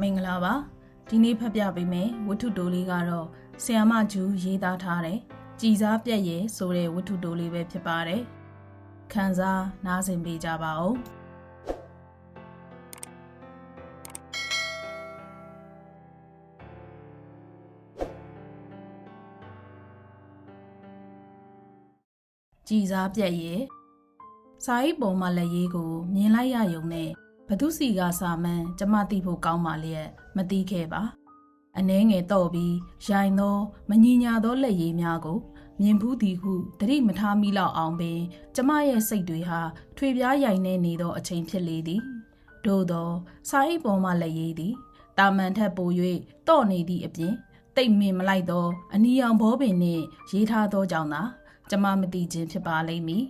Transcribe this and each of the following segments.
မင်္ဂလာပါဒီနေ့ဖတ်ပြပေးမယ်ဝတ္ထုတိုလေးကတော့ဆီယမဂျူးရေးသားထားတဲ့ကြည်စားပြက်ရဲဆိုတဲ့ဝတ္ထုတိုလေးပဲဖြစ်ပါတယ်ခန်းစားနားဆင်ပေးကြပါဦးကြည်စားပြက်ရဲစာအိပ်ပေါ်မှာလက်ရေးကိုမြင်လိုက်ရယုံနဲ့ ဘသူစီကစာမန်းကျမသိဖို့ကောင်းပါလျက်မသိခဲ့ပါအနှဲငယ်တော့ပြီးရိုင်သောမညီညာသောလက်ရည်များကို မြင်ဘူးသည်ဟုတတိမထားမိလောက်အောင်ပင် ကျမရဲ့စိတ်တွေဟာထွေပြားရိုင်နေနေသောအချိန်ဖြစ်လေသည်သို့သောစာအိပ်ပေါ်မှလက်ရည်သည်တာမန်ထက်ပို၍တော့နေသည့်အပြင်တိတ်မင်မလိုက်သောအနီရောင်ဘောပင်နှင့်ရေးထားသောကြောင့်သာကျမမသိခြင်းဖြစ်ပါလိမ့်မည်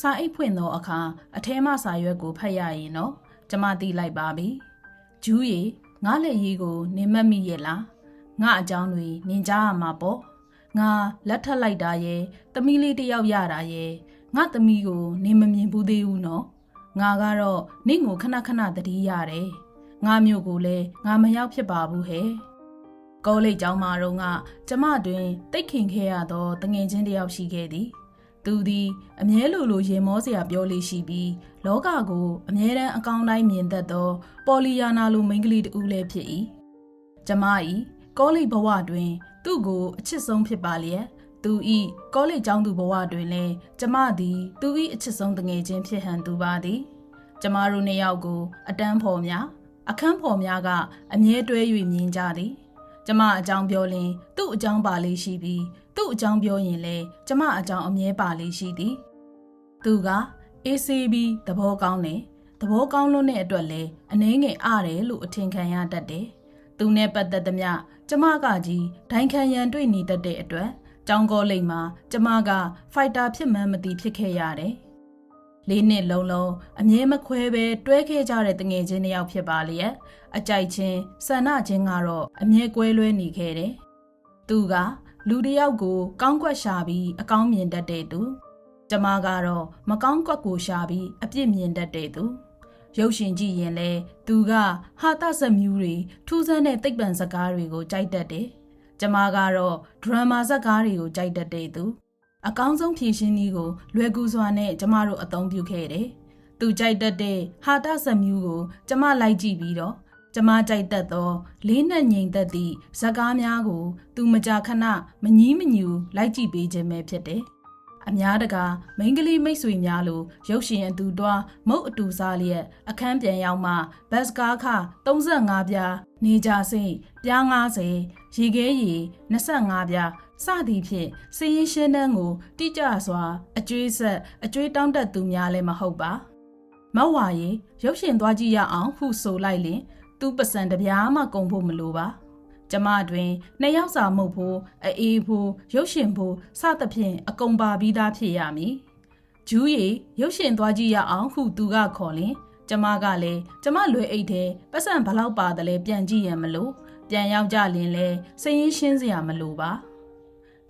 စာအိတ်ဖွင့်သောအခါအထဲမှစာရွက်ကိုဖတ်ရရင်တော့ကျမသိလိုက်ပါပြီ။ဂျူးရီငါလက်ရေးကိုနင်မက်မိရဲ့လား။ငါအကြောင်းတွေနင်ကြားရမှာပေါ့။ငါလက်ထပ်လိုက်တာရဲ့သမီးလေးတယောက်ရတာရဲ့ငါသမီးကိုနင်မမြင်ဘူးသေးဘူးနော်။ငါကတော့နင့်ကိုခဏခဏတတိရတယ်။ငါမျိုးကိုလည်းငါမရောက်ဖြစ်ပါဘူးဟဲ့။ကောလိပ်ကျောင်းမှာတော့ကကျမတွင်တိတ်ခင်ခဲ့ရသောတငယ်ချင်းတယောက်ရှိခဲ့သည်။ သူသည်အမြဲလိုလိုရင်မောစရာပြောလေးရှိပြီးလောကကိုအမြဲတမ်းအကောင်းတိုင်းမြင်တတ်သော ပေါ်လီယာနာလိုမိန်းကလေးတူလည်းဖြစ်၏ကျမ၏ကောလိပ်ဘဝတွင် သူ့ကိုအချစ်ဆုံးဖြစ်ပါလျက်သူ၏ကောလိပ်ကျောင်းသူဘဝတွင်လည်းကျမသည်သူ၏အချစ်ဆုံးတငယ်ချင်းဖြစ်ဟန်သူပါသည်ကျမတို့နှစ်ယောက်ကို အတန်းဖော်များအခန်းဖော်များကအမြဲတွဲ၍မြင်ကြသည် ကျမအကြောင်းပြောလင်သူ့အကြောင်းပါလေးရှိပြီး သူ့အကြောင်းပြောရင်လေကျမအကြောင်းအမြဲပါလေးရှိသည်သူက ACB သဘောကောင်းတယ်သဘောကောင်းလို့တဲ့အတွက်လေအနှဲငယ်အားတယ်လို့အထင်ခံရတတ်တယ်သူနဲ့ပတ်သက်သမျှကျမကကြီးဒိုင်ခံရန်တွေ့နေတတ်တဲ့အတွက်ကျောင်းကောလိပ်မှာကျမကဖိုက်တာဖြစ်မှန်းမသိဖြစ်ခဲ့ရတယ်လေးနှစ်လုံးလုံးအမြဲမခွဲပဲတွဲခဲ့ကြတဲ့တငယ်ချင်းတစ်ယောက်ဖြစ်ပါလေအကြိုက်ချင်းဆန္ဒချင်းကတော့အမြဲကွဲလွဲနေခဲ့တယ်သူက လူတယောက်ကို ကောင်းကွက်ရှာပြီးအကောင်းမြင်တတ်တဲ့သူကျမကတော့မကောင်းကွက်ကိုရှာပြီးအပြစ်မြင်တတ်တဲ့သူရုပ်ရှင်ကြည့်ရင်လဲသူကဟာတဇက်မျိုးတွေထူးဆန်းတဲ့သိပ္ပံစကားတွေကိုကြိုက်တတ်တယ်ကျမကတော့ဒရမာဇက်ကားတွေကိုကြိုက်တတ်တဲ့သူအကောင်းဆုံးဖြည့်ရှင်းနည်းကိုလွယ်ကူစွာနဲ့ကျမတို့အသုံးပြုခဲ့တယ်သူကြိုက်တတ်တဲ့ဟာတဇက်မျိုးကို ကျမလိုက်ကြည့်ပြီးတော့ ကျမကြိုက်တတ်သော လေးနှက်ငိမ်သက်သည့်ဇက်ကားများကို သူမကြာခဏမငီးမညူလိုက်ကြည့်ပေးခြင်းပဲဖြစ်တယ်။အများတကာမိန်းကလေးမိတ်ဆွေများလိုရုပ်ရှင်အတူတွားမုတ်အတူစားလျက်အခန်းပြန်ရောက်မှဘတ်စကားခ35ပြားနေကြစိတ်ပြား90ရေခဲရီ25ပြားစသည်ဖြင့်စည်ရင်ရှင်းတန်းကို တိကျစွာ အကျွေးဆက်အကျွေးတောင်းတသူများလည်းမဟုတ်ပါမဝါရီရုပ်ရှင်သွားကြည့်ရအောင်ဟုဆိုလိုက်လင် သူ့ပစံတပြားမှကုန်ဖို့မလိုပါကျမတွင်နှစ်ယောက်စာမုတ်ဖို့အေးဖို့ရုပ်ရှင်ဖို့စသဖြင့်အကုန်ပါပြီးသားဖြစ်ရမည်ဂျူးရီရုပ်ရှင်သွားကြည့်ရအောင်ဟုသူကခေါ်လင်ကျမကလည်းကျမလွယ်အိတ်ထဲပတ်စံဘလောက်ပါတယ်လဲပြန်ကြည့်ရမလို့ပြန်ရောက်ကြလင်လဲစရင်ရှင်းစရာမလိုပါ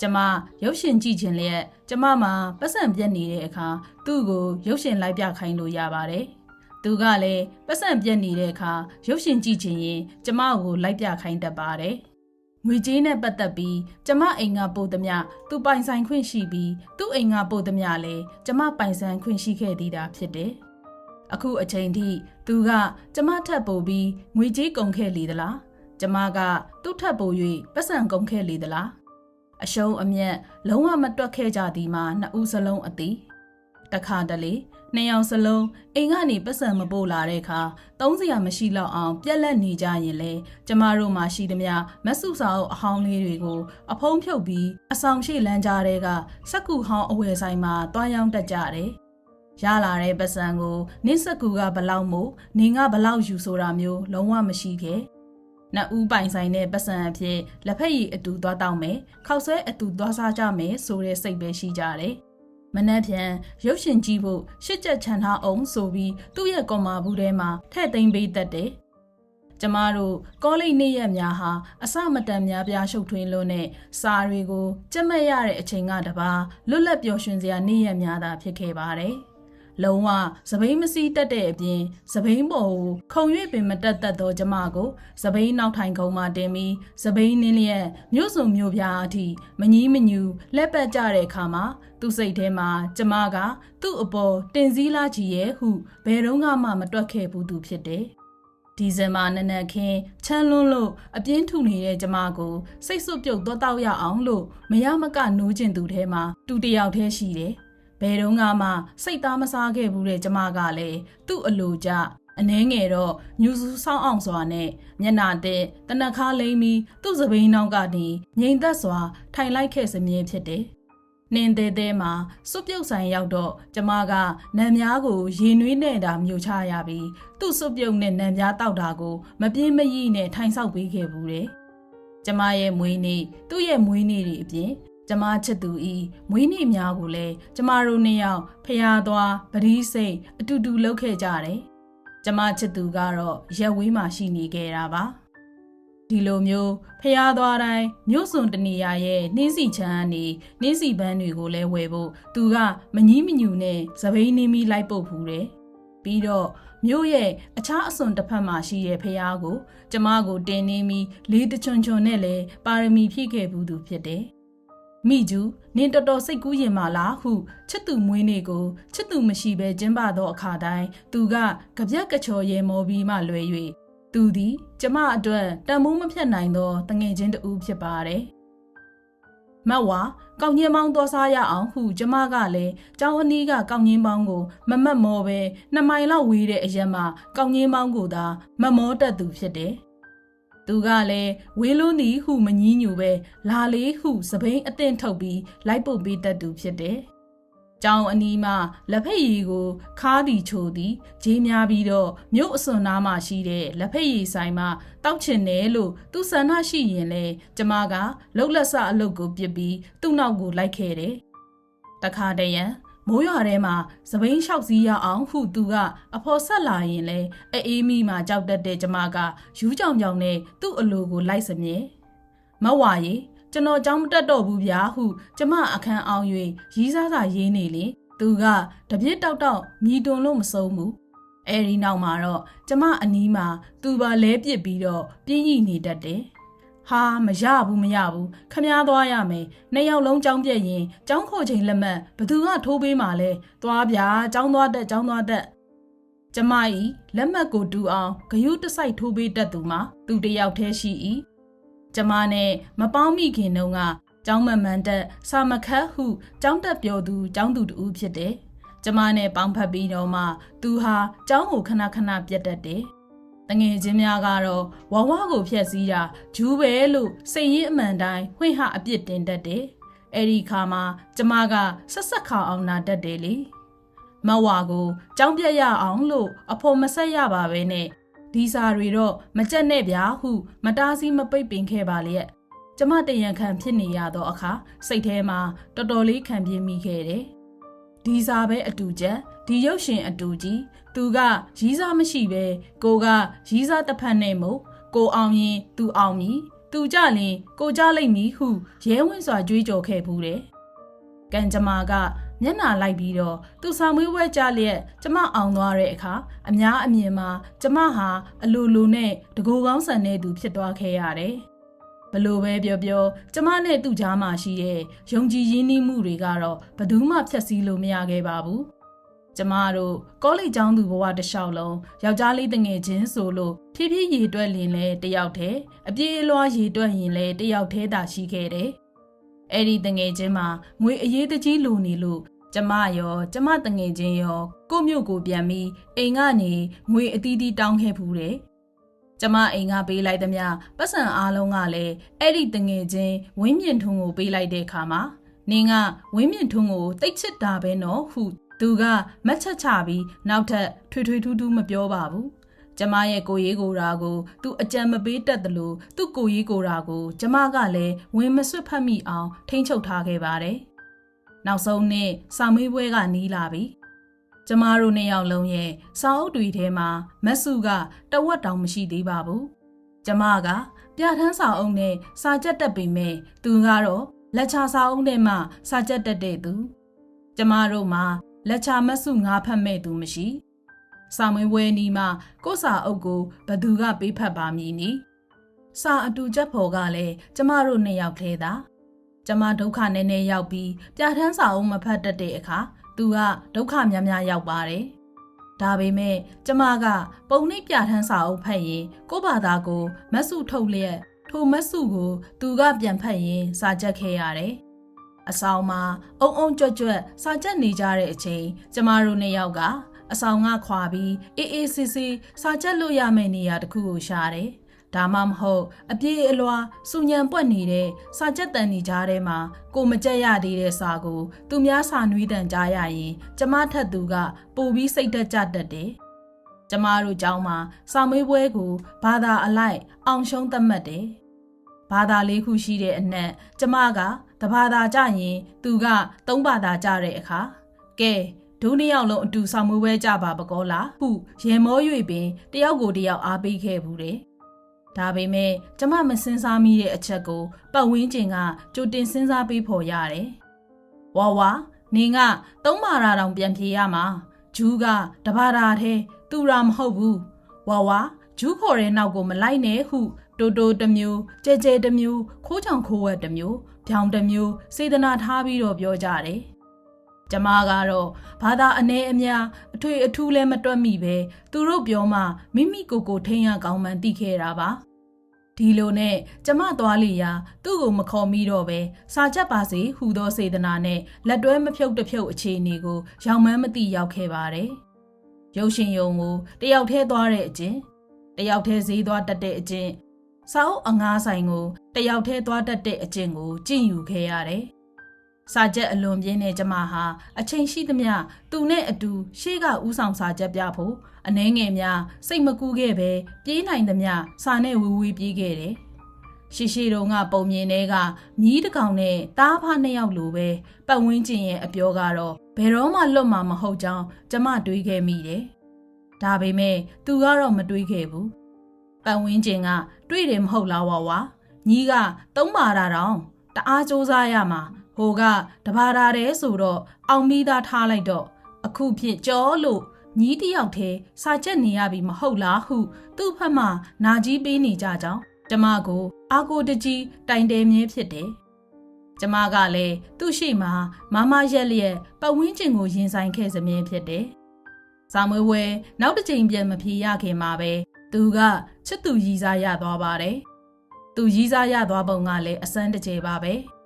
ကျမရုပ်ရှင်ကြည့်ခြင်းလျက်ကျမမှာပတ်စံပြက်နေတဲ့အခါသူ့ကိုရုပ်ရှင်လိုက်ပြခိုင်းလို့ရပါတယ်။ သူကလည်းပတ်စံပြက်နေတဲ့အခါရုပ်ရှင်ကြည့်ချင်ရင်ကျမကိုလိုက်ပြခိုင်းတတ်ပါတယ်။ငွေကြေးနဲ့ပတ်သက်ပြီးကျမအိမ်ကပို့သမျှသူပိုင်ဆိုင်ခွင့်ရှိပြီးသူ့အိမ်ကပို့သမျှလည်းကျမပိုင်ဆိုင်ခွင့်ရှိခဲ့သေးတာဖြစ်တယ်။အခုအချိန်ထိသူကကျမထပ်ပို့ပြီးငွေကြေးကုန်ခဲ့လေသလား။ကျမကသူ့ထပ်ပို့၍ပတ်စံကုန်ခဲ့လေသလား။အရှုံးအမြတ်လုံးဝမတွက်ခဲ့ကြသည်မှာနှစ်ဦးစလုံးအသည်တခါတလေ နှစ်ယောက်စလုံးအိမ်ကနေပတ်စံမပို့လာတဲ့အခါသုံးစရာမရှိတော့အောင်ပြက်လက်နေကြရင်လေကျမတို့မှရှိသမျှမဆုစာအုပ်အဟောင်းလေးတွေကို အဖုံးဖြုတ်ပြီးအဆောင်ရှိလမ်းကြားတွေကစက်ကူဟောင်းအဝယ်ဆိုင်မှာတွားရောင်းတက်ကြတယ်ရလာတဲ့ပတ်စံကိုနင့်စက်ကူကဘလောက်မို့နင်ကဘလောက်ယူဆိုတာမျိုးလုံးဝမရှိခဲ့နှစ်ဦးပိုင်ဆိုင်တဲ့ပတ်စံအဖြစ်လက်ဖက်ရည်အတူသွားတောက်မယ်ခောက်ဆွဲအတူသွားစားကြမယ်ဆိုတဲ့စိတ်ပဲရှိကြတယ် မနှက်ပြန်ရုပ်ရှင်ကြည့်ဖို့ရှစ်ချက်ချန်ထားအောင်ဆိုပြီးသူ့ရဲ့ကွန်မာဘူးထဲမှာထည့်သိမ်းပေးတတ်တယ်။ကျမတို့ကောလိပ်နေ့ရက်များဟာအစမတန်များပြားရှုပ်ထွေးလို့နဲ့စာတွေကိုကြက်မဲ့ရတဲ့အချိန်ကတပါလွတ်လပ်ပျော်ရွှင်စရာနေ့ရက်များသာဖြစ်ခဲ့ပါတယ်။ လုံးဝစပိန်မစီးတက်တဲ့အပြင်စပိန်ပေါ်ကိုခုံ၍ပင်မတက်သက်သောကျမကိုစပိန်နောက်ထိုင်ခုံမှတင်ပြီးစပိန်နင်းလျက်မြို့စုံမြို့ပြားအထိမငီးမညူလက်ပတ်ကြတဲ့အခါမှာသူ့စိတ်ထဲမှာကျမကသူ့အပေါ်တင်စည်းလာကြည့်ရဲ့ဟုဘယ်တော့မှမတွက်ခဲ့ဘူးသူဖြစ်တယ်။ဒီဇင်ဘာနနက်ခင်းချမ်းလွန်းလို့အပြင်းထူနေတဲ့ကျမကိုစိတ်ဆွပြုတ်တော့တောက်ရအောင်လို့မရမကနိုးကျင်သူထဲမှာတူတယောက်တည်းရှိတယ်။ ဘယ်တော့မှစိတ်သားမစားခဲ့ဘူးတဲ့ကျမကလည်းသူ့အလိုကြအနှဲငယ်တော့ညူစုဆောင်းအောင်စွာနဲ့မျက်နာတဲ့တနခါလိမ့်ပြီးသူ့စပိန်နောက်ကနေငိမ်သက်စွာ ထိုင်လိုက်ခဲ့စမြဲဖြစ်တယ်။နင်းသေးသေးမှာစွပ်ပြုတ်ဆိုင်ရောက်တော့ကျမကနံများကိုရေနွေးနေတာမျိုးချရပြီးသူ့စွပ်ပြုတ်နဲ့နံများတောက်တာကို မပြင်းမရိနဲ့ထိုင်ဆောက်ပေးခဲ့ဘူးတဲ့။ကျမရဲ့မွေးနေ့သူ့ရဲ့မွေးနေ့တွေအပြင် ကျမချစ်သူဤမွေးနေ့များကိုလည်းကျမတို့နှစ်ယောက်ဖျားသွားပတိစိတ်အတူတူလုပ်ခဲ့ကြတယ်။ကျမချစ်သူကတော့ရက်ဝေးမှရှိနေခဲ့တာပါ။ဒီလိုမျိုးဖျားသွားတိုင်းမြို့စွန်တနေရာရဲ့နှင်းစီချမ်းကနေနှင်းစီပန်းတွေကိုလည်းဝယ်ဖို့သူကမငီးမညူနဲ့သပိန်နေမိလိုက်ပုတ်ဖူးတယ်။ပြီးတော့မြို့ရဲ့အခြားအစွန်တစ်ဖက်မှာရှိတဲ့ဖျားကို ကျမကိုတင်နေပြီးလေးတချွန်ချွန်နဲ့လည်းပါရမီဖြည့်ခဲ့ဘူးသူဖြစ်တယ်။ မိကျူနင်တော်တော်စိတ်ကူးရင်မာလားဟုချစ်သူမွေးနေ့ကိုချစ်သူမရှိဘဲကျင်းပသောအခါတိုင်းသူကကြပြက်ကချော်ရဲမောပြီးမှလွယ်၍သူသည်ကျမအတွက်တန်မိုးမဖြတ်နိုင်သောတငယ်ချင်းတူဖြစ်ပါတယ်။မတ်ဝါကောက်ညင်းပေါင်းသောစားရအောင်ဟုကျမကလည်းကျောင်းအနီးကကောက်ညင်းပေါင်းကိုမမတ်မောပဲနှစ်မိုင်လောက်ဝေးတဲ့အရက်မှာကောက်ညင်းပေါင်းကိုသာမမောတတ်သူဖြစ်တယ်။ သူကလည်းဝေးလုံးသည်ဟုမငီးညူပဲလာလေးဟုစပိန်အသင့်ထုတ်ပြီးလိုက်ပုတ်ပေးတတ်သူဖြစ်တယ်။ကျောင်းအနီးမှာလက်ဖက်ရည်ကိုခါးတီချိုသည်ဂျေးများပြီးတော့မြို့အစွန်နားမှာရှိတဲ့လက်ဖက်ရည်ဆိုင်မှာတောက်ချင်တယ်လို့သူဆန္ဒရှိရင်လေကျမကလှုပ်လက်ဆအလုပ်ကိုပြစ်ပြီးသူ့နောက်ကိုလိုက်ခဲ့တယ်။တခါတည်းရန် မိုးရွာထဲမှာသပိန်လျှောက်စည်းရအောင်ဟုသူကအဖော်ဆက်လာရင်လေအေးမီမှာကြောက်တတ်တဲ့ကျမကယူးကြောင်ကြောင်နဲ့သူ့အလိုကိုလိုက်စမြဲမဝါရီကျွန်တော်ကြောင်းမတက်တော့ဘူးဗျာဟုကျမအခန်းအောင်၍ရီးစားစာရေးနေလေသူကတပြစ်တောက်တောက်မြည်တွန်လို့မဆုံးဘူးအဲဒီနောက်မှာတော့ကျမအနီးမှာသူပါလဲပစ်ပြီးတော့ပြင်းကြီးနေတတ်တယ် ဟာမရဘူးမရဘူးခမားသွားရမယ်နှစ်ယောက်လုံးကြောင်းပြက်ရင်ကြောင်းခေါ်ချိန်လက်မှတ်ဘသူကထိုးပေးမှာလဲသွားဗျာကြောင်းသွားတက်ကြောင်းသွားတက်ကျမဤလက်မှတ်ကိုတူအောင်ဂယုတစိုက်ထိုးပေးတတ်သူမှာသူတယောက်တည်းရှိ၏ကျမနဲ့မပေါင်းမိခင်တုန်းကကျောင်းမမှန်တက်စာမခတ်ဟုကျောင်းတက်ပြောသူကျောင်းသူတူဖြစ်တယ်။ကျမနဲ့ပေါင်းဖက်ပြီးတော့မှသူဟာကျောင်းကိုခဏခဏပြတ်တတ်တယ်။တ ငယ်ချင်းများကတော့ဝဝကိုဖျက်ဆီးတာဂျူးပဲလို့စိတ်ရင်းအမှန်တိုင်းဝှင့်ဟအပြစ်တင်တတ်တယ်။အဲ့ဒီခါမှာကျမကဆက်ဆက်ခါအောင်နာတတ်တယ်လေ။မဝါကိုကြောင်းပြက်ရအောင်လို့အဖို့မဆက်ရပါပဲနဲ့ဒီစာတွေတော့မကြက်နဲ့ဗျာဟု မတားဆီးမပိတ်ပင်ခဲ့ပါလျက်ကျမတရံခံဖြစ်နေရသောအခါစိတ်ထဲမှာတော်တော်လေးခံပြင်းမိခဲ့တယ်ဒီစာပဲအတူချက်ဒီရုပ်ရှင်အတူကြီး သူကရီးစားမရှိပဲကိုကရီးစားတစ်ဖက်နဲ့မို့ကိုအောင်ရင်သူအောင်မည်သူကြလင်ကိုကြလိမ့်မည်ဟုရဲဝင့်စွာကြွေးကြော်ခဲ့ဘူးတယ်ကံကြမ္မာကမျက်နာလိုက်ပြီးတော့သူဆောင်မွေးဝဲကြလျက်ကျမအောင်သွားတဲ့အခါအများအမြင်မှာကျမဟာအလိုလိုနဲ့တကူကောင်းဆန်တဲ့သူဖြစ်သွားခဲ့ရတယ်။ဘလို့ပဲပြောပြောကျမနဲ့သူ့ကြားမှာရှိတဲ့ယုံကြည်ရင်းနှီးမှုတွေကတော့ဘယ်သူမှဖျက်ဆီးလို့မရခဲ့ပါဘူး။ ကျမတို့ကောလိပ်ကျောင်းသူဘဝတစ်လျှောက်လုံးယောက်ျားလေးတငယ်ချင်းဆိုလို့ဖြည်းဖြည်းရေတွက်လင်လဲတယောက်တည်းအပြေးအလွှားရေတွက်ရင်လဲတယောက်တည်းသာရှိခဲ့တယ်။အဲ့ဒီတငယ်ချင်းမှာငွေအရေးတကြီးလိုနေလို့ကျမရောကျမတငယ်ချင်းရောကိုမြို့ကိုပြန်ပြီးအိမ်ကနေငွေအသီးသီးတောင်းခဲ့ဖူးတယ်။ကျမအိမ်ကပေးလိုက်သမျှပတ်စံအားလုံးကလည်းအဲ့ဒီတငယ်ချင်းဝင်းမြင့်ထွန်းကိုပေးလိုက်တဲ့အခါမှာနင်းကဝင်းမြင့်ထွန်းကိုတိတ်ချစ်တာပဲနော်ဟု သူကမတ်ချက်ချပြီးနောက်ထပ်ထွေထွေထူးထူးမပြောပါဘူး။ကျမရဲ့ကိုရေးကိုရာကိုသူအကြံမပေးတတ်သလိုသူ့ကိုရေးကိုရာကို ကျမကလည်းဝင်မဆွတ်ဖတ်မိအောင် ထိမ့်ချုပ်ထားခဲ့ပါတယ်။နောက်ဆုံးနှစ်စာမေးပွဲကနီးလာပြီ။ကျမတို့နှစ်ယောက်လုံးရဲ့စာအုပ်တွေထဲမှာမက်စုကတဝက်တောင်မရှိသေးပါဘူး။ကျမကပြဋ္ဌာန်းစာအုပ်နဲ့စာကြက်တက်ပေမဲ့သူကတော့လက်ချစာအုပ်နဲ့မှစာကြက်တက်တဲ့သူ။ကျမတို့မှာ လက်ချမဆုငါဖတ်မဲ့သူမရှိစာမွေးပွဲနီးမှာကိုယ့်စာအုပ်ကိုဘသူကပေးဖတ်ပါမည်နီစာအတူချက်ဖော်ကလည်းကျမတို့နှစ်ယောက်ထဲသာကျမဒုက္ခနည်းနည်းရောက်ပြီးပြဋ္ဌာန်းစာအုပ်မဖတ်တတ်တဲ့အခါသူကဒုက္ခများများရောက်ပါတယ်ဒါပေမဲ့ကျမကပုံနှိပ်ပြဋ္ဌာန်းစာအုပ်ဖတ်ရင်ကိုယ့်ဘာသာကိုမတ်စုထုတ်လျက်ထိုမတ်စုကို သူကပြန်ဖတ်ရင်စာချက်ခဲ့ရတယ် အဆောင်မှာအုံအုံကြွကြွစာကြက်နေကြတဲ့အချိန်ကျမတို့နှစ်ယောက်ကအဆောင်ကခွာပြီးအေးအေးဆေးဆေးစာကြက်လို့ရမယ့်နေရာတစ်ခုကိုရှာတယ်။ဒါမှမဟုတ်အပြေးအလွှာစူညံပွက်နေတဲ့စာကြက်တန်နေကြထဲမှာကိုမကြက်ရသေးတဲ့စာကို သူများစာနွေးတန်ကြားရရင် ကျမထက်သူကပိုပြီးစိတ်တက်ကြတတ်တယ်။ကျမတို့ကြောင်းမှာစာမေးပွဲကိုဘာသာအလိုက်အောင်ရှုံးသတ်မှတ်တယ်။ဘာသာလေးခုရှိတဲ့အနက်ကျမက တဘာသာကြရင်သူကသုံးဘာသာကြတဲ့အခါကဲဒုနှစ်ယောက်လုံးအတူဆောင်မွေးပွဲကြပါပကောလားဟုရေမော၍ပင်တယောက်ကိုတယောက်အားပေးခဲ့ဘူးတယ်ဒါပေမဲ့ကျမမစင်စားမိတဲ့အချက်ကိုပတ်ဝန်းကျင်ကကြိုတင်စဉ်းစားပေးဖို့ရတယ်ဝါဝါနေကသုံးမာရာတောင်ပြန်ပြေးရမှာဂျူးကတဘာသာထဲသူရာမဟုတ်ဘူးဝါဝါဂျူးခေါ်တဲ့နောက်ကိုမလိုက်နဲ့ဟုတိုတိုတစ်မျိုးကြဲကြဲတစ်မျိုးခိုးချောင်ခိုးဝက်တစ်မျိုး ဖြောင်တစ်မျိုးစေတနာထားပြီးတော့ပြောကြတယ်ကျမကတော့ဘာသာအနေအများအထွေအထူးလည်းမတွက်မိပဲသူတို့ပြောမှမိမိကိုယ်ကိုထိန်းရကောင်းမှန်းသိခဲ့တာပါဒီလိုနဲ့ကျမသွားလီရာသူ့ကိုမခေါ်မိတော့ပဲစာချက်ပါစေဟူသောစေတနာနဲ့လက်တွဲမဖြုတ်တဖြုတ်အခြေအနေကိုရောင်မန်းမသိရောက်ခဲ့ပါတယ်ရုပ်ရှင်ယုံကိုတယောက်တည်းသွားတဲ့အကျင့်တယောက်တည်းဈေးသွားတတ်တဲ့အကျင့် စာအုပ်အငားဆိုင်ကိုတယောက်တည်းသွားတတ်တဲ့အကျင့်ကိုကျင့်ယူခဲ့ရတယ်စာချက်အလွန်ပြင်းတဲ့ကျမဟာအချိန်ရှိသမျှသူနဲ့အတူရှေ့ကဥဆောင်စာချက်ပြဖို့အနှဲငယ်များစိတ်မကူးခဲ့ပဲပြေးနိုင်သမျှစာနဲ့ဝီဝီပြေးခဲ့တယ်။ရှိရှိတုံကပုံမြင်တွေကမြီးတစ်ကောင်နဲ့တားဖားနှစ်ယောက်လိုပဲပတ်ဝန်းကျင်ရဲ့အပြောကတော့ဘယ်တော့မှလွတ်မှာမဟုတ်ကြောင်းကျမတွေးခဲ့မိတယ်။ဒါပေမဲ့သူကတော့မတွေးခဲ့ဘူး။ ပတ်ဝန်းကျင်ကတွေးတယ်မဟုတ်လားဝါဝါညီးကသုံးပါတာတောင်တအားစူးစမ်းရမှာဟိုကတဘာတာတဲ့ဆိုတော့အောင်မိသားထားလိုက်တော့အခုဖြစ်ကြောလို့ညီးတယောက်တည်းစာချက်နေရပြီမဟုတ်လားဟု သူ့ဖက်မှနာကြီးပေးနေကြကြောင်းကျမကိုအာကိုတကြီးတိုင်တယ်မြဲဖြစ်တယ်ကျမကလည်းသူ့ရှိမှမမရက်လျက်ပတ်ဝန်းကျင်ကိုရင်ဆိုင်ခဲ့စမြဲဖြစ်တယ်။စာမွေးဝဲနောက်တစ်ချိန်ပြန်မဖြေရခင်မှာပဲ သူကချစ်သူရည်စားရသွားပါတယ်။သူရည်စားရသွားပုံကလည်းအစမ်းတကြပါပဲ။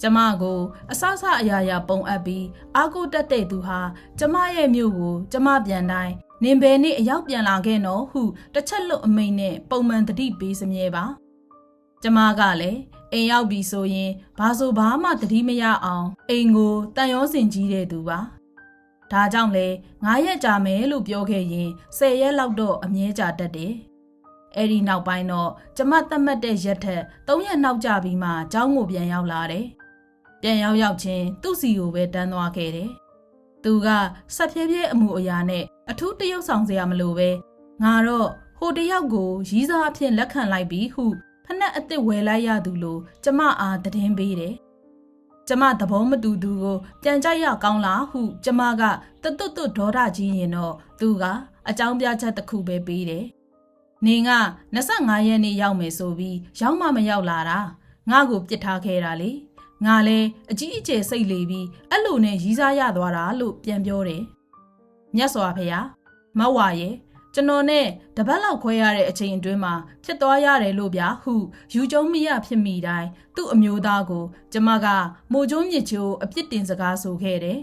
ကျမကိုအဆဆအရာရာပုံအပ်ပြီးအာကိုတက်တဲ့သူဟာကျမရဲ့မြို့ကိုကျမပြန်တိုင်းနင်ဘယ်နေ့အရောက်ပြန်လာခဲ့နော်ဟုတစ်ချက်လွတ်အမိန်နဲ့ပုံမှန်တတိပေးစမြဲပါကျမကလည်းအိမ်ရောက်ပြီဆိုရင်ဘာဆိုဘာမှတတိမရအောင်အိမ်ကိုတန်ရောစင်ကြီးတဲ့သူပါ ဒါကြောင့်လေ9ရက်ကြာမယ်လို့ပြောခဲ့ရင်10ရက်လောက်တော့အမြဲကြာတတ်တယ်အဲ့ဒီနောက်ပိုင်းတော့ကျမသတ်မှတ်တဲ့ရက်ထက်3ရက်နောက်ကြာပြီးမှเจ้าကိုပြန်ရောက်လာတယ်ပြန်ရောက်ရောက်ချင်းသူ့စီကိုပဲတန်းသွားခဲ့တယ်။သူကဆက်ဖြည်းဖြည်းအမှုအရာနဲ့အထူးတရုပ်ဆောင်စရာမလိုပဲငါတော့ဟိုတယောက်ကိုရီးစားအဖြစ်လက်ခံလိုက်ပြီးဟုဖက်နှက်အစ်စ်ဝယ်လိုက်ရသူလို့ကျမအားတည်င်းပေးတယ်။ ကျမသဘောမတူသူကိုပြန်ကြိုက်ရကောင်းလားဟု ကျမကတတွတ်တွတ်ဒေါသကြီးရင်တော့သူကအကြောင်းပြချက်တစ်ခုပဲပေးတယ်။နေက25ရက်နေ့ရောက်မယ်ဆိုပြီးရောက်မှမရောက်လာတာငါ့ကိုပြစ်ထားခဲ့တာလေ။ငါလဲအကြီးအကျယ်စိတ်လေပြီးအဲ့လိုနဲ့ရီးစားရသွားတာလို့ပြန်ပြောတယ်မြတ်စွာဘုရားမဝါရဲ့ ကျွန်တော်နဲ့တပတ်လောက်ခွဲရတဲ့အချိန်အတွင်းမှာဖြစ်သွားရတယ်လို့ဗျာဟုယူကျုံမရဖြစ်မိတိုင်းသူ့အမျိုးသားကို ကျမကမိုကျုံးမြစ်ချိုးအပြစ်တင်စကားဆိုခဲ့တယ်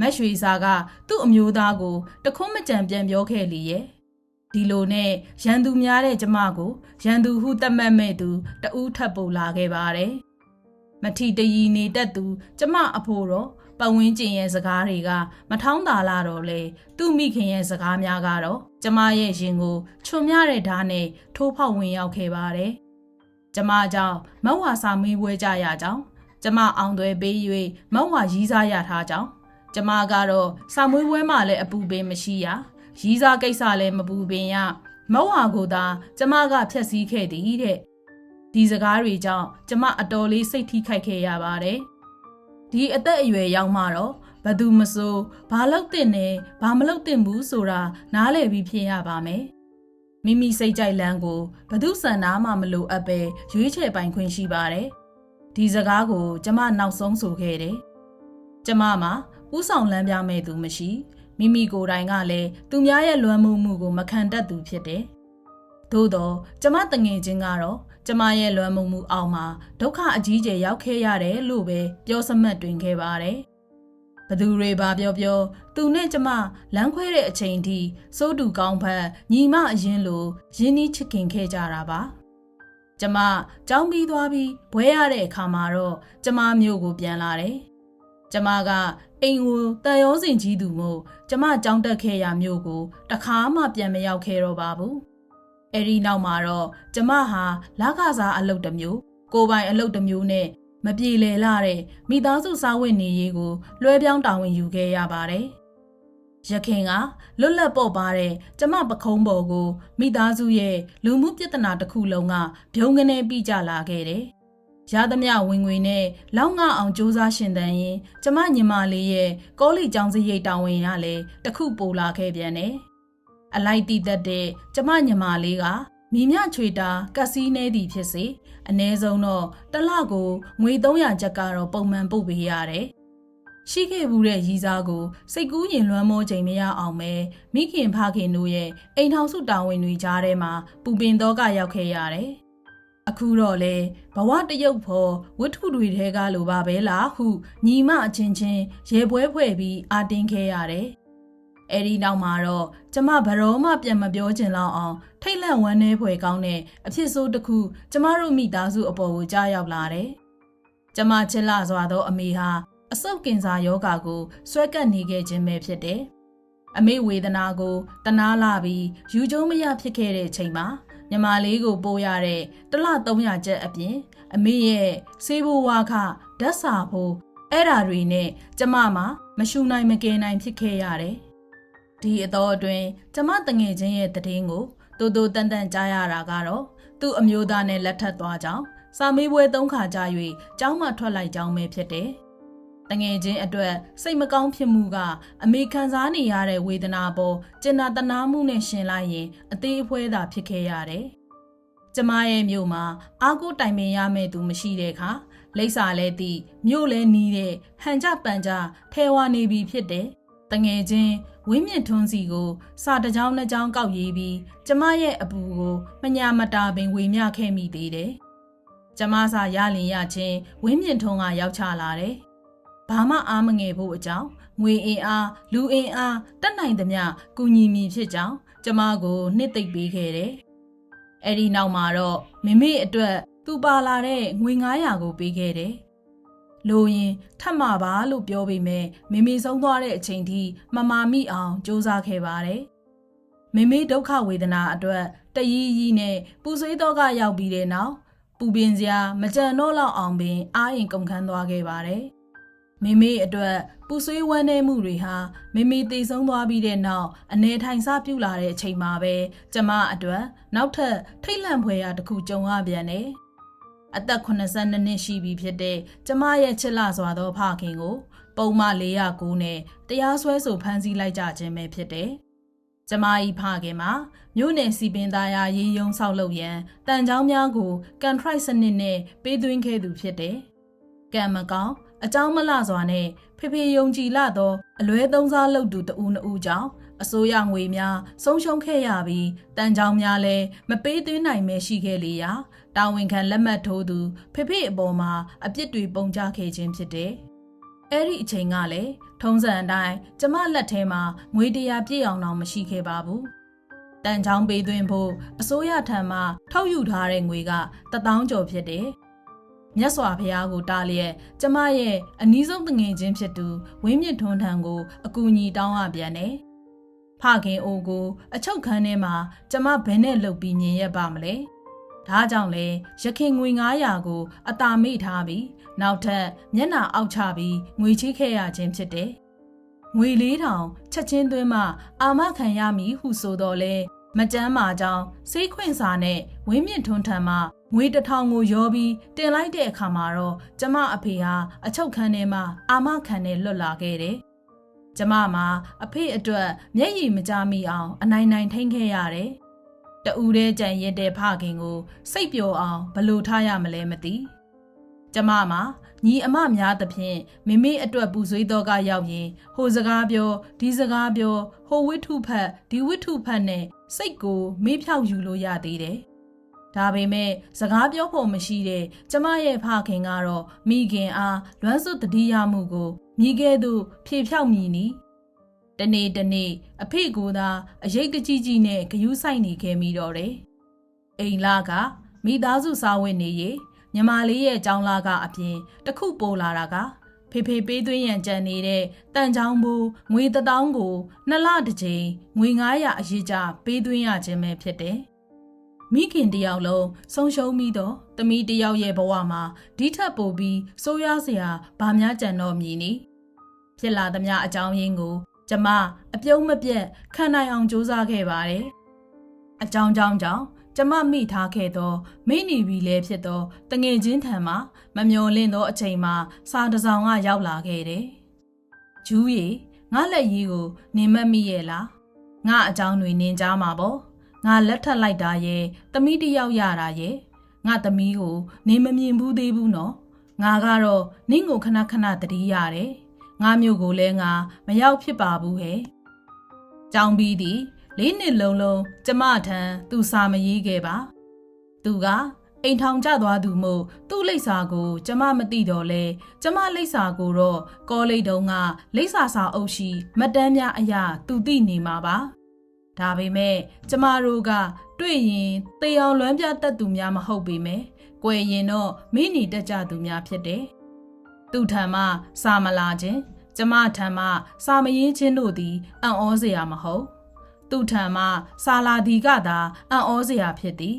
မက်ရွှေစာကသူ့အမျိုးသားကိုတခွန်းမကြံပြန်ပြောခဲ့လေရဲ့ဒီလိုနဲ့ရန်သူများတဲ့ကျမကိုရန်သူဟုတတ်မှတ်မဲ့သူတဦးထပ်ပို့လာခဲ့ပါတယ်မထီတရီနေတတ်သူ ကျမအဖိုးတော့ ပတ်ဝန်းကျင်ရဲ့စကားတွေက မထောင်းတာလာတော့လေသူ့မိခင်ရဲ့စကားများကတော့ကျမရဲ့ရင်ကိုချွန်မြတဲ့ဓာတ်နဲ့ထိုးဖောက်ဝင်ရောက်ခဲ့ပါတယ်။ကျမကြောင့်မဝါစာမေးပွဲကြရကြောင်းကျမအောင်သွဲပေး၍မဝါရီးစားရထားကြောင်းကျမကတော့စာမွေးပွဲမှလည်းအပူပင်မရှိရရီးစားကိစ္စလည်းမပူပင်ရမဝါကိုသာကျမကဖြက်စီးခဲ့သည်တဲ့ဒီစကားတွေကြောင့်ကျမအတော်လေးစိတ်ထိခိုက်ခဲ့ရပါတယ်။ ဒီအသက်အရွယ်ရောက်မှတော့ဘဘသူမဆိုဘာလုပ်တင်နေဘာမလုပ်တင်ဘူးဆိုတာနားလည်ပြီးဖြစ်ရပါမယ်မိမိစိတ်ကြိုက်လန်းကိုဘသူစံနာမှမလိုအပ်ပဲရွေးချယ်ပိုင်ခွင့်ရှိပါတယ်ဒီစကားကို ကျမနောက်ဆုံးဆိုခဲ့တယ်ကျမမှာဥဆောင်လန်းပြမဲ့သူမရှိမိမိကိုယ်တိုင်ကလည်းသူများရဲ့လွမ်းမိုးမှုကိုမခံတတ်သူဖြစ်တယ်သို့တော့ကျမတငယ်ချင်းကတော့ ကျမရဲ့လွမ်းမိုးမှုအောက်မှာဒုက္ခအကြီးကျယ်ရောက်ခဲ့ရတယ်လို့ပဲပြောစမှတ်တွင်ခဲ့ပါတယ်ဘသူတွေပါပြောပြောသူနဲ့ကျမလမ်းခွဲတဲ့အချိန်ထိစိုးတူကောင်းဖက်ညီမအရင်လိုရင်းနှီးချစ်ခင်ခဲ့ကြတာပါကျမကြောင်းပြီးသွားပြီးဘွဲရတဲ့အခါမှာတော့ကျမမျိုးကိုပြန်လာတယ်ကျမကအိမ်ကိုတန်ရောစင်ကြီးသူမို့ကျမကြောင်းတက်ခဲ့ရမျိုးကိုတခါမှပြန်မရောက်ခဲ့တော့ပါဘူး အဲ့ဒီနောက်မှာတော့ကျမဟာလကစားအလုပ်တစ်မျိုးကိုယ်ပိုင်အလုပ်တစ်မျိုးနဲ့မပြေလည်လာတဲ့မိသားစုစားဝတ်နေရေးကိုလွှဲပြောင်းတာဝန်ယူခဲ့ရပါတယ်။ရခင်ကလွတ်လပ်ပေါ်ပါတဲ့ကျမပခုံးပေါ်ကိုမိသားစုရဲ့လူမှုပြဿနာတစ်ခုလုံးကဘုံကနေပြကြလာခဲ့တယ်။ရသမျှဝင်ငွေနဲ့လောက်ငအောင်စူးစမ်းရှင်တန်ရင်ကျမညီမလေးရဲ့ကောလီကျောင်းစရိတ်တာဝန်ရလဲတစ်ခုပိုလာခဲ့ပြန်တယ်။ အလိုက်တီသက်တဲ့ကျမညီမလေးကမိမြချွေတာကက်စီနဲတီဖြစ်စေအ ਨੇ ဆုံးတော့တစ်လကိုငွေ300ကျပ်ကတော့ပုံမှန်ပို့ပေးရတယ်။ရှိခဲ့ဘူးတဲ့ရီစားကိုစိတ်ကူးရင်လွမ်းမောချိန်မရအောင်ပဲမိခင်ဖခင်တို့ရဲ့အိမ်ထောင်စုတာဝန်တွေကြားထဲမှာပူပင်တော့ကရောက်ခဲ့ရတယ်။အခုတော့လေဘဝတရုပ်ဖို့ဝတ္ထုတွေထဲကလိုပါပဲလားဟုညီမအချင်းချင်းရေပွဲဖွဲ့ပြီးအာတင်းခဲ့ရတယ်။ အဲ့ဒီနောက်မှာတော့ကျမဘရောမှပြန်မပြောချင်လောက်အောင်ထိတ်လန့်ဝမ်းနည်းဖွယ်ကောင်းတဲ့အဖြစ်ဆိုးတစ်ခုကျမတို့မိသားစုအပေါ်ကိုကြားရောက်လာတယ်။ကျမချစ်လာစွာသောအမေဟာအဆုတ်ကင်ဆာယောဂါကိုဆွဲကပ်နေခဲ့ခြင်းပဲဖြစ်တယ်။အမေဝေဒနာကိုတနာလာပြီးယူကျုံမရဖြစ်ခဲ့တဲ့ချိန်မှာညီမလေးကိုပို့ရတဲ့တလ300ကျပ်အပြင် အမေရဲ့ဆေးဘိုးဝါခဓာတ်စာဖို့အဲ့ဓာတွေနဲ့ကျမမှာမရှူနိုင်မကယ်နိုင်ဖြစ်ခဲ့ရတယ် ဒီအတော်အတွင်းကျမတငယ်ချင်းရဲ့တည်င်းကိုတူတူတန်တန်ကြားရတာကတော့သူ့အမျိုးသားနဲ့လက်ထပ်သွားကြောင်းစာမေးပွဲသုံးခါကြာ၍ကျောင်းမှထွက်လိုက်ကြောင်းပဲဖြစ်တယ်။တငယ်ချင်းအတွက်စိတ်မကောင်းဖြစ်မှုကအမေခံစားနေရတဲ့ဝေဒနာပေါ်ကျင်နာတနာမှုနဲ့ရှင်လိုက်ရင်အသေးအဖွဲသာဖြစ်ခဲ့ရတယ်။ကျမရဲ့မြို့မှာအာကိုတိုင်ပင်ရမယ့်သူမရှိတဲ့အခါလိပ်စာလဲသည့်မြို့လဲနီးတဲ့ဟန်ကြပန်ကြထဲဝါနေပြီဖြစ်တယ်။တငယ်ချင်း ဝင်းမြင့်ထွန်းစီကို စာတကြောင်နှစ်ကြောင်ကောက်ရေးပြီးကျမရဲ့အပူကိုမညာမတာပင်ဝေမျှခဲ့မိသေးတယ်။ကျမစာရလင်ရချင်းဝင်းမြင့်ထွန်းကရောက်ချလာတယ်။ဘာမှအားမငယ်ဖို့အကြောင်းငွေအင်အားလူအင်အားတက်နိုင်သမျှကူညီမိဖြစ်ကြောင်းကျမကိုနှစ်သိမ့်ပေးခဲ့တယ်။အဲ့ဒီနောက်မှာတော့မမေအတွက်သူပါလာတဲ့ငွေ900ကိုပေးခဲ့တယ်။ လိုရင်ထပ်မှာပါလို့ပြောပေမဲ့မေမေဆုံးသွားတဲ့အချိန်ထိမမာမိအောင်စူးစမ်းခဲ့ပါတယ်။မေမေဒုက္ခဝေဒနာအတွက်တရီးရီးနဲ့ပူဆွေးတော့ကရောက်ပြီးတဲ့နောက်ပူပင်စရာမကြံတော့လောက်အောင်ပင် အားရင်ကုန်ခန်းသွားခဲ့ပါတယ်။မေမေအတွက်ပူဆွေးဝမ်းနည်းမှုတွေဟာမေမေတည်ဆုံးသွားပြီးတဲ့နောက်အနေထိုင်စပြုလာတဲ့အချိန်မှာပဲကျမအတွက်နောက်ထပ်ထိတ်လန့်ဖွယ်ရာတစ်ခုကြုံရပြန်တယ်။ အသက်82နှစ်ရှိပြီဖြစ်တဲ့ကျမရဲ့ချစ်လစွာသောဖခင်ကို ပုံမှ409နဲ့တရားစွဲဆိုဖမ်းဆီးလိုက်ကြခြင်းပဲဖြစ်တယ်။ကျမ၏ဖခင်မှာမြို့နယ်စီပင်သားရာရေးယုံဆောက်လုပ်ရန်တန်ချောင်းများကိုကန်ထရိုက်စနစ်နဲ့ပေးသွင်းခဲ့သူဖြစ်တယ်။ကံမကောင်းအကြောင်းမလစွာနဲ့ဖေဖေယုံကြည်လာသောအလွဲသုံးစားလုပ်သူတဦးနှဦးကြောင့်အစိုးရငွေများဆုံးရှုံးခဲ့ရပြီးတန်ကြောင်များလည်းမပေးသွင်းနိုင်မဲရှိခဲ့လေရာ တာဝန်ခံလက်မှတ်ထိုးသူဖေဖေအပေါ်မှာအပြစ်တွေပုံချခဲ့ခြင်းဖြစ်တယ်။အဲ့ဒီအချိန်ကလည်းထုံးစံအတိုင်းကျမလက်ထဲမှာငွေတရာပြည့်အောင်တော့မရှိခဲ့ပါဘူး။တန်ချောင်းပေးသွင်းဖို့အစိုးရထံမှထောက်ယူထားတဲ့ငွေကတထောင်ကျော်ဖြစ်တယ်။မြတ်စွာဘုရားကိုတားလျက်ကျမရဲ့အနီးဆုံးတငယ်ချင်းဖြစ်သူဝင်းမြင့်ထွန်းထံကိုအကူအညီတောင်းရပြန်တယ်။ဖခင်အိုကို အချုပ်ခန်းထဲမှာကျမဘယ်နဲ့လှုပ်ပြီးညင်ရက်ပါမလဲ။ ဒါကြောင့်လဲရခင်ငွေ900ကိုအတာမိထားပြီးနောက်ထပ်မျက်နှာအောက်ချပြီးငွေချိခဲ့ရခြင်းဖြစ်တယ်။ငွေ4000ချက်ချင်းသွင်းမှအာမခံရမည်ဟုဆိုတော့လဲမကြမ်းမာကြောင်းစိတ်ခွင့်စာနဲ့ဝင်းမြင့်ထွန်းထံမှငွေတထောင်ကိုရောပြီးတင်လိုက်တဲ့အခါမှာတော့ကျမအဖေဟာအချုပ်ခန်းထဲမှာအာမခံနဲ့လွတ်လာခဲ့တယ်ကျမမှာအဖေအတွက်မျက်ရည်မကြမိအောင်အနိုင်နိုင်ထိန်ခဲ့ရတယ်။ တူးတဲ့ကြံရစ်တဲ့ဖခင်ကို စိတ်ပျော်အောင်ဘယ်လို့ထားရမလဲမသိ။ကျမမှာညီအမများသဖြင့်မိမိအတွက်ပူဆွေးတော့ကရောက်ရင်ဟိုစကားပြောဒီစကားပြောဟိုဝိထုဖတ်ဒီဝိထုဖတ်နဲ့စိတ်ကိုမေးဖြောက်ယူလို့ရသေးတယ်။ဒါပေမဲ့စကားပြောဖို့မရှိတဲ့ကျမရဲ့ဖခင်ကတော့မိခင်အားလွမ်းစွတ်တတိယမှုကိုမိခဲ့သူဖြေဖြောက်မြည်နီ တနေ့တနေ့အဖေကိုသာအရေးတကြီးကြီးနဲ့ဂယုဆိုင်နေခဲ့မိတော့တယ်။အိမ်လာကမိသားစုစားဝင်နေရေညီမလေးရဲ့ကြောင်းလာကအပြင်တခုပိုလာတာကဖေဖေပေးသွင်းရန်ကြံနေတဲ့တန်ချောင်းဘူးငွေတစ်တောင်းကိုနှစ်လတစ်ကြိမ်ငွေ900အရေးကြပေးသွင်းရခြင်းပဲဖြစ်တယ်။မိခင်တယောက်လုံးဆုံးရှုံးပြီးတော့တမီးတယောက်ရဲ့ဘဝမှာဒီထက်ပိုပြီးစိုးရစရာဘာများကြံတော့မြည်နီဖြစ်လာသမျှအကြောင်းရင်းကို ကျမအပြုံးမပြတ်ခံနိုင်အောင်စူးစမ်းခဲ့ပါတယ်။အကြောင်းကြောင်းကြောင့်ကျမမိထားခဲ့သောမိနေပြီလဲဖြစ်သောတငယ်ချင်းထံမှမမျော်လင့်သောအချိန်မှာစာတစ်စောင်ကရောက်လာခဲ့တယ်။ဂျူးရီငါလက်ရည်ကိုနင်မတ်မိရဲ့လား။ငါအကြောင်းတွေနင်ကြားမှာပေါ့။ငါလက်ထပ်လိုက်တာရဲ့တမီးတယောက်ရတာရဲ့ငါသမီးကိုနင်မမြင်ဘူးသေးဘူးနော်။ငါကတော့နင့်ကိုခဏခဏတတိရတယ်။ ငါမျိုးကိုလည်းငါမရောက်ဖြစ်ပါဘူးဟဲ့။ကြောင်ပြီးသည်လေးနှစ်လုံးလုံးကျမထံသူစာမရေးခဲ့ပါသူကအိမ်ထောင်ကျသွားသူမို့သူ့လိပ်စာကိုကျမမသိတော့လဲကျမလိပ်စာကိုတော့ကောလိပ်တုံးကလိပ်စာစာအုပ်ရှိမတန်းများအရာသူသိနေမှာပါဒါပေမဲ့ကျမတို့ကတွေ့ရင်တေအောင်လွမ်းပြတတ်သူများမဟုတ်ပေမဲ့ကွယ်ရင်တော့မိနီတက်ကြသူများဖြစ်တယ် သူထံမှစာမလာခြင်းကျမထံမှစာမရင်းချင်းတို့သည်အံ့ဩစရာမဟုတ်သူထံမှဆာလာဒီကသာအံ့ဩစရာဖြစ်သည်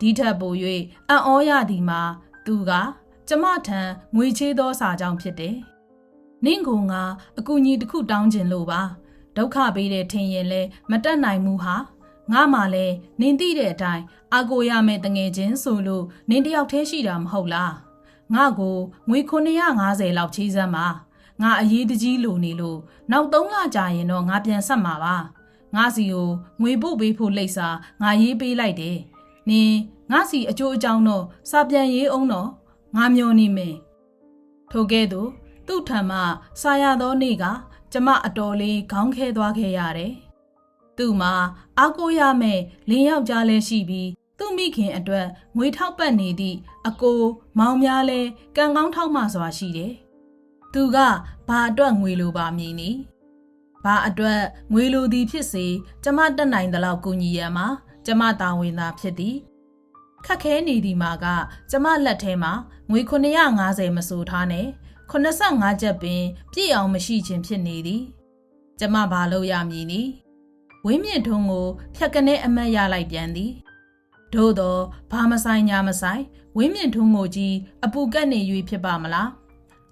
ဒီထက်ပို၍အံ့ဩရသည်မှာသူက ကျမထံငွေချေးသောစာကြောင့်ဖြစ်တယ်နင့်ကိုငါအကူအညီတစ်ခုတောင်းခြင်းလို့ပါဒုက္ခပေးတဲ့ထင်ရင်လဲမတက်နိုင်မှုဟာငါမှလည်းနင်သိတဲ့အတိုင်းအာကိုရမဲ့တငယ်ချင်းဆိုလို့နင်တယောက်တည်းရှိတာမဟုတ်လား ငါကိုငွေ950လောက်ချေးစမ်းပါငါအရေးတကြီးလိုနေလို့နောက်3လကြာရင်တော့ငါပြန်ဆက်မှာပါငါစီကိုငွေပို့ပေးဖို့လိပ်စာငါရေးပေးလိုက်တယ်။နင်ငါစီအကျိုးအကြောင်းတော့စာပြန်ရေးအောင်တော့ငါမျောနေမယ်။ထို့ကဲ့သို့သူ့ထံမှစာရသောနေ့ကကျမအတော်လေးခေါင်းခဲသွားခဲ့ရတယ်။သူ့မှာအားကိုးရမဲ့လင်းယောက်ျားလည်းရှိပြီး သူ့မိခင်အတွက်ငွေထောက်ပံ့နေသည့်အကိုမောင်များလဲကံကောင်းထောက်မှစွာရှိတယ်။သူကဘာအတွက်ငွေလိုပါမည်နည်းဘာအတွက်ငွေလိုသည်ဖြစ်စေကျမတက်နိုင်သလောက်ကူညီရမှာကျမတာဝန်သာဖြစ်သည်ခက်ခဲနေဒီမှာက ကျမလက်ထဲမှာငွေ950မဆိုထားနဲ့85ချက်ပင် ပြည့်အောင်မရှိခြင်းဖြစ်နေသည် ကျမဘာလို့ရမည်နည်းဝင်းမြင့်ထုံးကိုဖြတ်ကနေအမတ်ရလိုက်ပြန်သည် သို့တော့ဘာမဆိုင်ညာမဆိုင်ဝင်းမြင့်ထုံးကိုကြီးအပူကတ်နေ၍ဖြစ်ပါမလား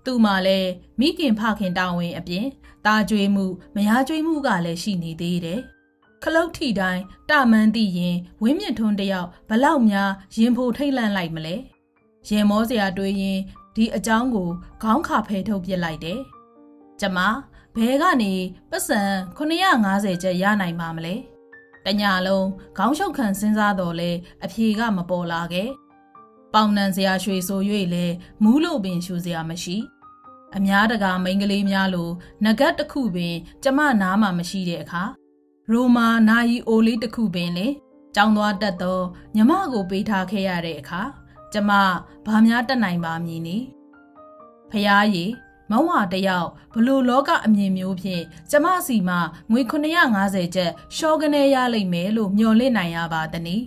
သူ့မှာလည်းမိခင်ဖခင်တာဝန်အပြင်တာကြွေးမှုမယားကြွေးမှုကလည်းရှိနေသေးတယ်။ခလုတ်ထီတိုင်းတမန်းသိရင်ဝင်းမြင့်ထွန်းတယောက်ဘလောက်များရင်ဖိုထိတ်လန့်လိုက်မလဲ။ရင်မောစရာတွေးရင်ဒီအကြောင်းကိုခေါင်းခါဖဲထုတ်ပစ်လိုက်တယ်။ကျမဘဲကနေပတ်စံ950ကျပ်ရနိုင်မှာမလဲ။ တညာလုံးခေါင်းရှုပ်ခံစဉ်းစားတော့လဲအဖြေကမပေါ်လာခဲ့။ပေါင်နံစရာရွှေဆို၍လဲမူးလို့ပင်ရှူစရာမရှိ။အများတကာမိန်းကလေးများလိုနဂတ်တစ်ခုပင် ကျမနားမှာမရှိတဲ့အခါရိုမာနာယီအိုလေးတစ်ခုပင်လေကြောင်းသွားတက်တော့ညမကိုပေးထားခဲ့ရတဲ့အခါကျမဘာများတက်နိုင်ပါမည်နည်းဖះရီ မဝတယောက်ဘလို့လောကအမြင်မျိုးဖြင့်ကျမစီမှာငွေ950ကျပ်ရှော့ကနေရလိမ့်မယ်လို့မျှော်လင့်နိုင်ရပါသနည်း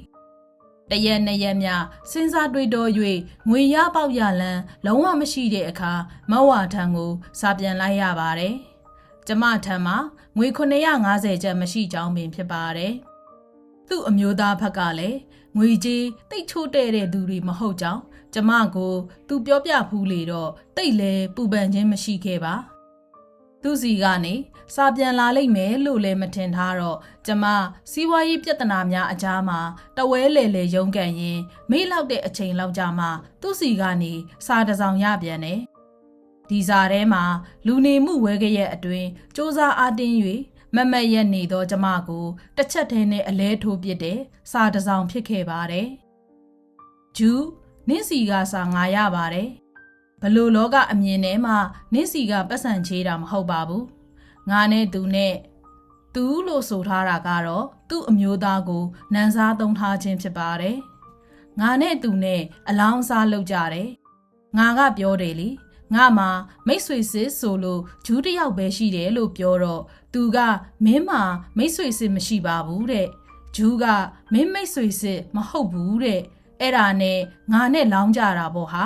တရက်နှစ်ရက်မြစဉ်းစားတွေးတော၍ငွေရပေါက်ရလန်းလုံးဝမရှိတဲ့အခါမဝထံကိုစာပြန်လိုက်ရပါတယ်။ကျမထံမှာငွေ950ကျပ်မရှိကြောင်းပင်ဖြစ်ပါတယ်။သူ့အမျိုးသားဘက်ကလည်းငွေကြေးတိတ်ချိုးတဲ့တဲ့သူတွေမဟုတ်ကြောင်း ကျမကို သူပြောပြဖူးလေတော့တိတ်လဲပူပန်ခြင်းမရှိခဲ့ပါ။သူစီကနေစာပြန်လာလိမ့်မယ်လို့လည်းမထင်ထားတော့ကျမစီးပွားရေးပြဿနာများအကြားမှာတဝဲလေလေရုန်းကန်ရင်မေ့လောက်တဲ့အချိန်လောက်ကြာမှသူစီကနေစာတစ်စောင်ရပြန်တယ်ဒီစာထဲမှာလူနေမှုဝဲကရဲ့အတွင်စ조사အားတင်း၍မမတ်ရက်နေသောကျမကိုတစ်ချက်တည်းနဲ့အလဲထိုးပစ်တဲ့စာတစ်စောင်ဖြစ်ခဲ့ပါတယ်။ဂျူး နင့်စီကစာငါရပါတယ်။ဘလို့လောကအမြင်ထဲမှာနင့်စီကပတ်စံချေးတာမဟုတ်ပါဘူး။ငါနဲ့သူနဲ့သူလို့ဆိုထားတာကတော့သူ့အမျိုးသားကိုနန်းစားသုံးထားခြင်းဖြစ်ပါတယ်။ငါနဲ့သူနဲ့အလောင်းစားလုပ်ကြတယ်။ငါကပြောတယ်လေ။ငါမှာမိတ်ဆွေစစ်ဆိုလို့ဂျူးတစ်ယောက်ပဲရှိတယ်လို့ပြောတော့သူကမင်းမှာမိတ်ဆွေစစ်မရှိပါဘူးတဲ့ဂျူးကမင်းမိတ်ဆွေစစ်မဟုတ်ဘူးတဲ့ အဲ့ဒါနဲ့ငါနဲ့လောင်းကြတာပေါ့ဟာ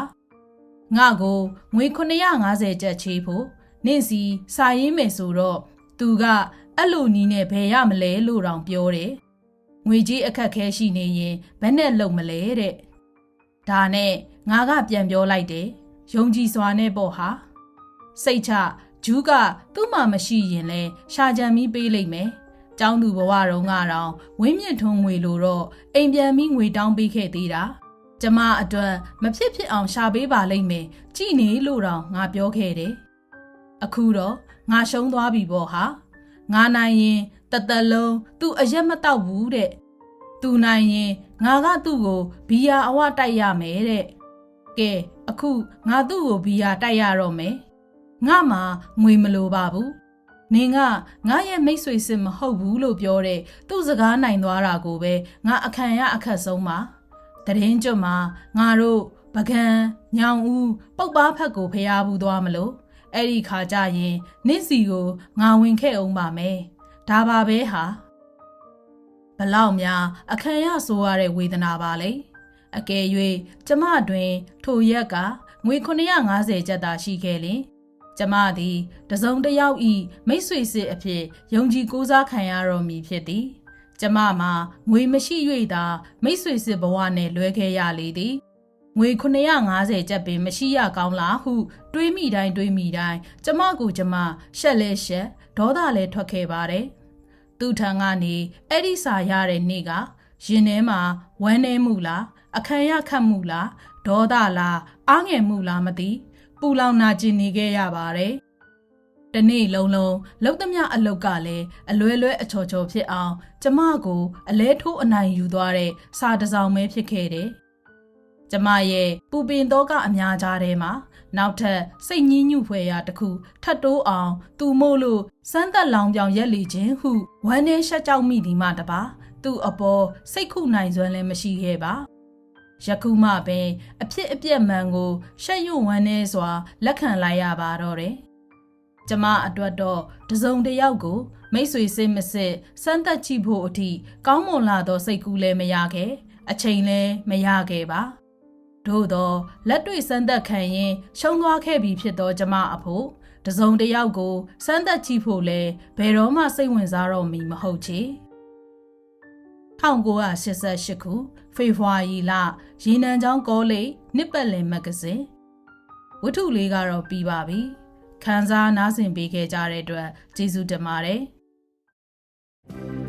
ငါကိုငွေ950ကျပ်ချေးဖို့နင့်စီစာရင်းမယ်ဆိုတော့သူကအဲ့လိုနီးနဲ့ဘယ်ရမလဲလို့တောင်ပြောတယ်ငွေကြီးအခက်ခဲရှိနေရင်ဘယ်နဲ့လုံမလဲတဲ့ဒါနဲ့ငါကပြန်ပြောလိုက်တယ်ယုံကြည်စွာနဲ့ပေါ့ဟာစိတ်ချဂျူးကသူ့မှာမရှိရင်လဲရှာကြံမီးပေးလိုက်မယ်။ ကျောင်းသူဘဝတုန်းကတော့ဝင်းမြင့်ထွန်းငွေလိုတော့အိမ်ပြန်ပြီးငွေတောင်းပေးခဲ့သေးတာ။ကျမအတွက်မဖြစ်ဖြစ်အောင်ရှာပေးပါလိမ့်မယ်။ကြည်နေလို့တော့ငါပြောခဲ့တယ်။အခုတော့ငါရှုံးသွားပြီပေါ့ဟာ။ငါနိုင်ရင်တသက်လုံးသူ့အရက်မတောက်ဘူးတဲ့။သူနိုင်ရင်ငါကသူ့ကိုဘီယာအဝတိုက်ရမယ်တဲ့။ကဲအခုငါသူ့ကိုဘီယာတိုက်ရတော့မယ်။ငါမှငွေမလိုပါဘူး နင်ကငါရဲ့မိတ်ဆွေစစ်မဟုတ်ဘူးလို့ပြောတဲ့သူ့စကားနိုင်သွားတာကိုပဲငါအခံရအခက်ဆုံးပါတရင်ကျွတ်မှာငါတို့ပကံညောင်ဦးပုတ်ပါဖက်ကိုဖျားဘူးသွားမလို့အဲ့ဒီခါကျရင်နင့်စီကိုငါဝင်ခဲ့အောင်ပါမယ်ဒါပါပဲဟာဘလောက်များအခမ်းရဆိုရတဲ့ဝေဒနာပါလေအကယ်၍ကျမတွင် ထိုရက်ကငွေ950ကျပ်သာရှိခဲ့လင် ကျမသည်တစုံတစ်ယောက်ဤမိတ်ဆွေစစ်အဖြစ်ယုံကြည်ကိုးစားခံရတော်မူဖြစ်သည်ကျမမှာငွေမရှိ၍သာမိတ်ဆွေစစ်ဘဝနှင့်လွဲခဲ့ရလေသည်ငွေ950ကျပ်ပင်မရှိရကောင်းလားဟုတွေးမိတိုင်းတွေးမိတိုင်းကျမကိုကျမရှက်လဲရှက်ဒေါသလဲထွက်ခဲ့ပါတယ်သူထံကနေအဲ့ဒီစာရတဲ့နေ့ကရင်ထဲမှာဝမ်းနည်းမှုလားအခမ်းရခတ်မှုလားဒေါသလားအားငယ်မှုလားမသိ ပူလောင်နာကျင်နေခဲ့ရပါတယ်။တနေ့လုံးလုံးလောက်သမျှအလုတ်ကလည်းအလွဲလွဲအချော်ချော်ဖြစ်အောင် ကျမကိုအလဲထိုးအနိုင်ယူသွားတဲ့စာတစောင်ပဲဖြစ်ခဲ့တယ်။ကျမရဲ့ပူပင်တော့ကအများကြားထဲမှာနောက်ထပ်စိတ်ညှဉ်းညူဖွယ်ရာတစ်ခုထပ်တိုးအောင် သူမို့လို့စမ်းသက်လောင်ပြောင်ရက်လေခြင်းဟုဝမ်းနဲ့ရှက်ကြောက်မိဒီမှတပါ သူ့အပေါ်စိတ်ခုနိုင်စွမ်းလည်းမရှိခဲ့ပါ ယခုမှပင်အဖြစ်အပျက်မှန်ကိုရှက်ရွံ့ဝမ်းနေစွာ လက်ခံလိုက်ရပါတော့တယ်။ကျမအတွက်တော့တစုံတစ်ယောက်ကို မိတ်ဆွေစိတ်မစစ်စမ်းသက်ကြည့်ဖို့အထိကောင်းမွန်လာသောစိတ်ကူးလည်းမရခဲ့အချိန်လည်းမရခဲ့ပါ။သို့သောလက်တွေ့စမ်းသက်ခံရင်ရှုံးသွားခဲ့ပြီဖြစ်သောကျမအဖို့တစုံတစ်ယောက်ကိုစမ်းသက်ကြည့်ဖို့လဲဘယ်တော့မှစိတ်ဝင်စားတော့မီမဟုတ်ချေ။1988ခု ဖေဖော်ဝါရီလရေနံချောင်းကောလိပ်နှစ်ပတ်လည်မဂ္ဂဇင်းဝတ္ထုလေးကတော့ပြီးပါပြီ။ခန်းစားနားဆင်ပေးခဲ့ကြတဲ့အတွက်ကျေးဇူးတင်ပါတယ်။